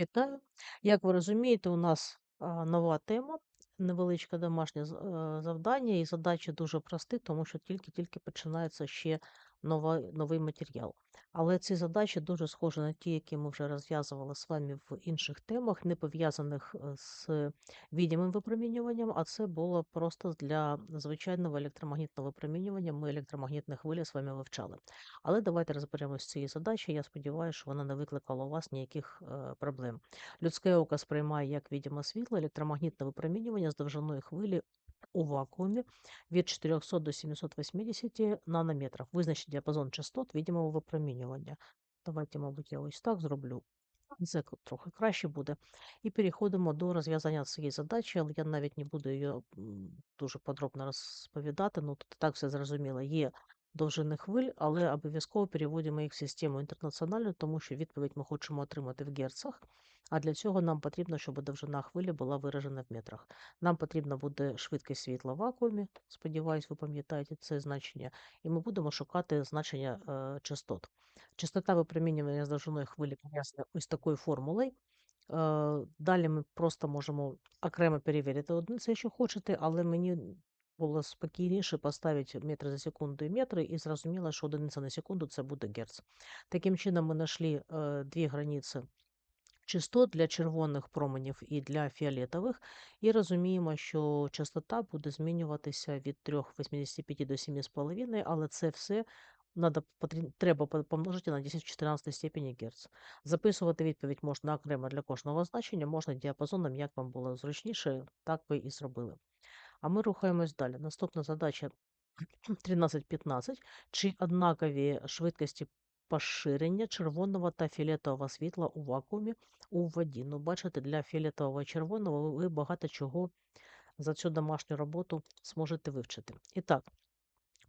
Вітаю. Як ви розумієте, у нас нова тема, невеличке домашнє з- е, завдання, і задачі дуже прості, тому що тільки-тільки починається ще нова, новий матеріал. Але ці задачі дуже схожі на ті, які ми вже розв'язували з вами в інших темах, не пов'язаних е, з відімим випромінюванням, а це було просто для звичайного електромагнітного випромінювання. Ми електромагнітні хвилі з вами вивчали. Але давайте розберемося з цією задачею. Я сподіваюся, що вона не викликала у вас ніяких е, проблем. Людське око сприймає як відоме світло, електромагнітне випромінювання з довжиною хвилі у вакуумі від 400 до 780 нанометрів. Визначить діапазон частот видимого випромінювання. Давайте, мабуть, я ось так зроблю. Це трохи краще буде. І переходимо до розв'язання цієї задачі, але я навіть не буду її дуже подробно розповідати. Ну, тут так все зрозуміло. Є довжини хвиль, але обов'язково переводимо їх в систему інтернаціональну, тому що відповідь ми хочемо отримати в герцах. А для цього нам потрібно, щоб довжина хвилі була виражена в метрах. Нам потрібна буде швидкість світла в вакуумі. Сподіваюсь, ви пам'ятаєте це значення, і ми будемо шукати значення е, частот. Частота випромінювання з довжиною хвилі пов'язана ось такою формулою. Е, Далі ми просто можемо окремо перевірити одиниці, якщо хочете, але мені було спокійніше поставити метри за секунду і метри, і зрозуміло, що одиниця на секунду це буде герц. Таким чином, ми знайшли е, дві границі частот для червоних променів і для фіолетових, і розуміємо, що частота буде змінюватися від 3,85 до 7,5, але це все надо, треба помножити на 10 в 14 степені Гц. Записувати відповідь можна окремо для кожного значення, можна діапазоном, як вам було зручніше, так ви і зробили. А ми рухаємось далі. Наступна задача 13.15. Чи однакові швидкості поширення червоного та фіолетового світла у вакуумі у воді? Ну, бачите, для фіолетового і червоного ви багато чого за цю домашню роботу зможете вивчити. І так,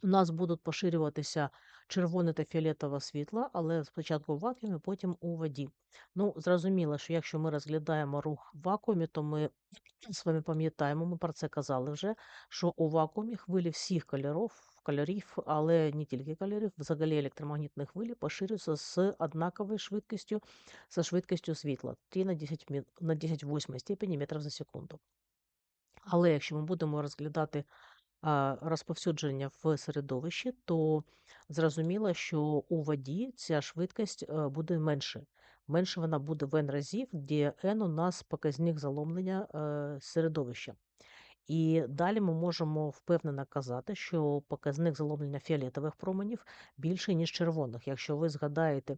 у нас будуть поширюватися червоне та фіолетове світло, але спочатку в вакуумі, потім у воді. Ну, зрозуміло, що якщо ми розглядаємо рух в вакуумі, то ми з вами пам'ятаємо, ми про це казали вже, що у вакуумі хвилі всіх кольорів, кольорів, але не тільки кольорів, взагалі електромагнітні хвилі поширюються з однаковою швидкістю, за швидкістю світла 3 на 10, на 10 восьмій степені метрів за секунду. Але якщо ми будемо розглядати розповсюдження в середовищі, то зрозуміло, що у воді ця швидкість е, буде менше. Менше вона буде в n разів, де n у нас показник заломлення е, середовища. І далі ми можемо впевнено казати, що показник заломлення фіолетових променів більший, ніж червоних. Якщо ви згадаєте,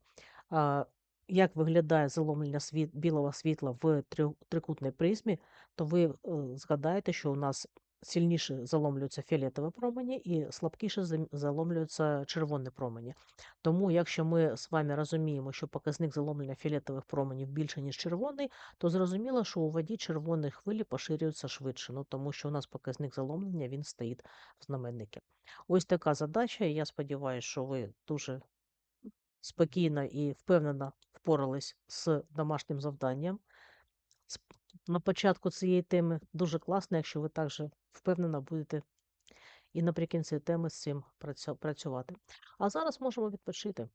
як виглядає заломлення світ, білого світла в трикутній призмі, то ви е, згадаєте, що у нас сильніше заломлюються фіолетові промені і слабкіше заломлюються червоні промені. Тому, якщо ми з вами розуміємо, що показник заломлення фіолетових променів більше, ніж червоний, то зрозуміло, що у воді червоні хвилі поширюються швидше, ну, тому що у нас показник заломлення він стоїть в знаменнику. Ось така задача. і Я сподіваюся, що ви дуже спокійно і впевнено впорались з домашнім завданням. На початку цієї теми дуже класно, якщо ви також впевнено будете і наприкінці теми з цим працю- працювати. А зараз можемо відпочити.